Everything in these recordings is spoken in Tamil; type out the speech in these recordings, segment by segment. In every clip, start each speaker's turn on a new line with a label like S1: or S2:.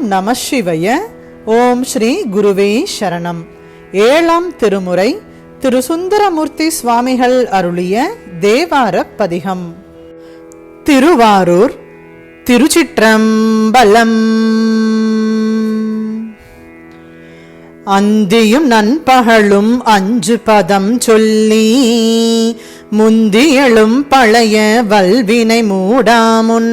S1: ஓம் நம சிவய. ஓம் ஸ்ரீ குருவே சரணம். ஏழாம் திருமுறை திரு சுந்தரமூர்த்தி சுவாமிகள் அருளிய தேவார பதிகம் திருவாரூர் திருச்சிற்றம்பலம். அந்தியும் நண்பகலும் அஞ்சு பதம் சொல்லி முந்தியலும் பழைய வல்வினை மூடாமுன்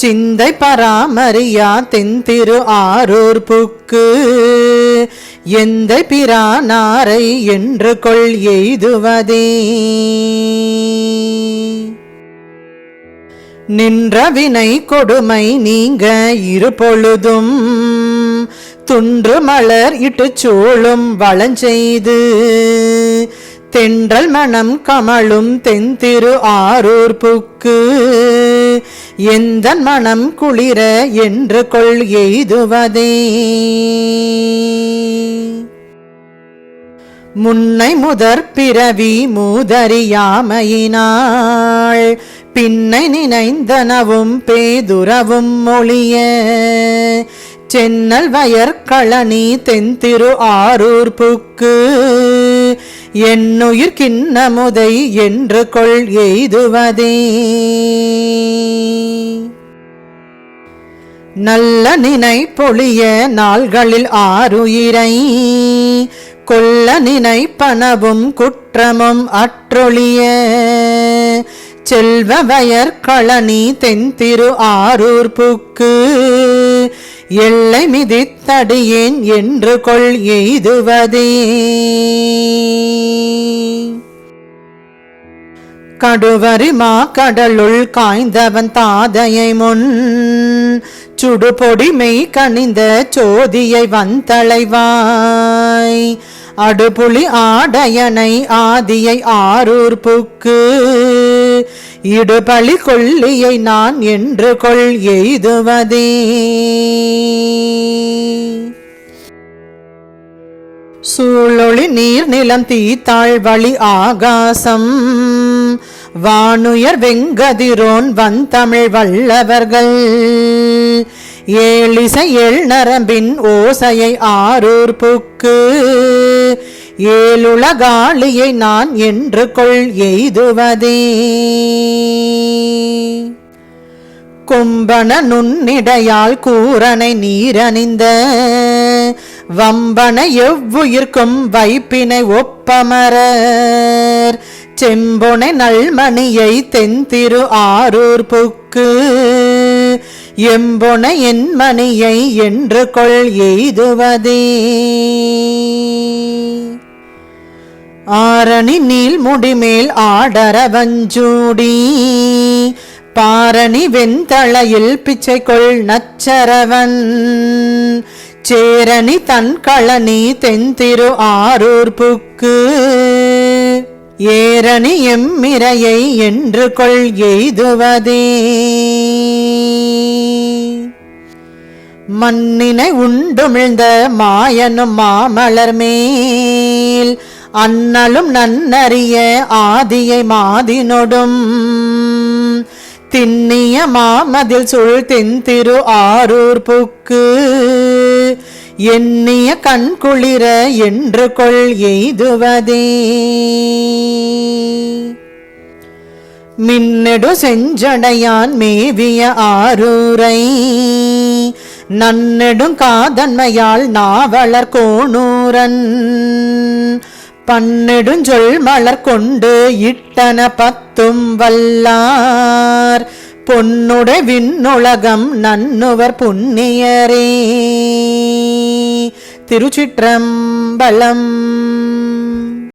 S1: சிந்தை பராமரியா தென்திரு ஆரூர் புக்கு. எந்த பிரானாரை என்று கொள் எய்துவதே. நின்ற வினை கொடுமை நீங்க இருபொழுதும். துன்று மலர் இட்டு சூழும் வளஞ்செய்து. தென்றல் மனம் கமழும் தென்திரு ஆரூர் புக்கு. எந்த மனம் குளிர என்று கொள் எய்துவதே. முன்னை முதற் பிறவி மூதறியாமையினாள் பின்னை நினைந்தனவும் பேதுரவும் மொழிய. சென்னல் வயற்களனி தென்திரு ஆரூர் புக்கு என்னுயிர் கிண்ணமுதை என்று கொள் எய்துவதே. நல்ல நினை பொழிய நாள்களில் ஆறுயிரை கொல்ல நினைப்பனவும் குற்றமும் அற்றொழிய. செல்வ வயற்களனி தென்திரு ஆரூர் புக்கு எல்லை மிதித்தடியேன் என்று கொள் எய்துவதே. கடுவரி மா கடலுள் காய்ந்தவன் தாதையை முன் சுடுபொடி கணிந்த சோதியை வந்தளைவாய். அடுபுலி ஆடையனை ஆதியை ஆரூர் புக்கு இடுபழி கொள்ளியை நான் என்று கொள் எய்துவதே. சூழொளி நீர் நிலம் தீத்தாள் வழி ஆகாசம். வானுயர் வெங்கதிரோன் வந்தமிழ் வல்லவர்கள். ஏழிசை எழ் நரம்பின் ஓசையை ஆரூர் புக்கு. ஏழுலகாளியை நான் என்று கொள் எய்துவதே. கும்பன நுண்ணிடையால் கூரனை நீரணிந்த வம்பன எவ்வுயிர்க்கும் வைப்பினை ஒப்பமரர். செம்பொனை நல்மணியை தென்திரு ஆரூர் புக்கு. எம்பொனை என் மணியை என்று கொள் எய்துவதே. ஆரணி நீல் முடிமேல் ஆடரவஞ்சூடி. பாரணி வெண்தளையில் பிச்சை கொள் நச்சரவன். சேரணி தன் களனி தென்திரு ஆரூர் புக்கு. ஏரணி எம்மிரையை என்று கொள் எய்துவதே. மண்ணினை உண்டுமிழ்ந்த மாயனும் மாமலர் மேல் அண்ணலும் நன்னறிய ஆதியை மாதினொடும். திண்ணிய மாமதில் சுள் தென்திரு ஆரூர் புக்கு. எண்ணிய கண் குளிர என்று கொள் எய்துவதே. மின்னெடு செஞ்சடையான் மேவிய ஆரூரை. நன்னெடும் காதன்மையால் நாவலர் கோணூரன். பன்னெடுஞ்சொல் மலர் கொண்டு இட்டன பத்தும் வல்லார். பொன்னுடை விண்ணுலகம் நன்னுவர் புண்ணியரே. திருச்சிற்றம்பலம்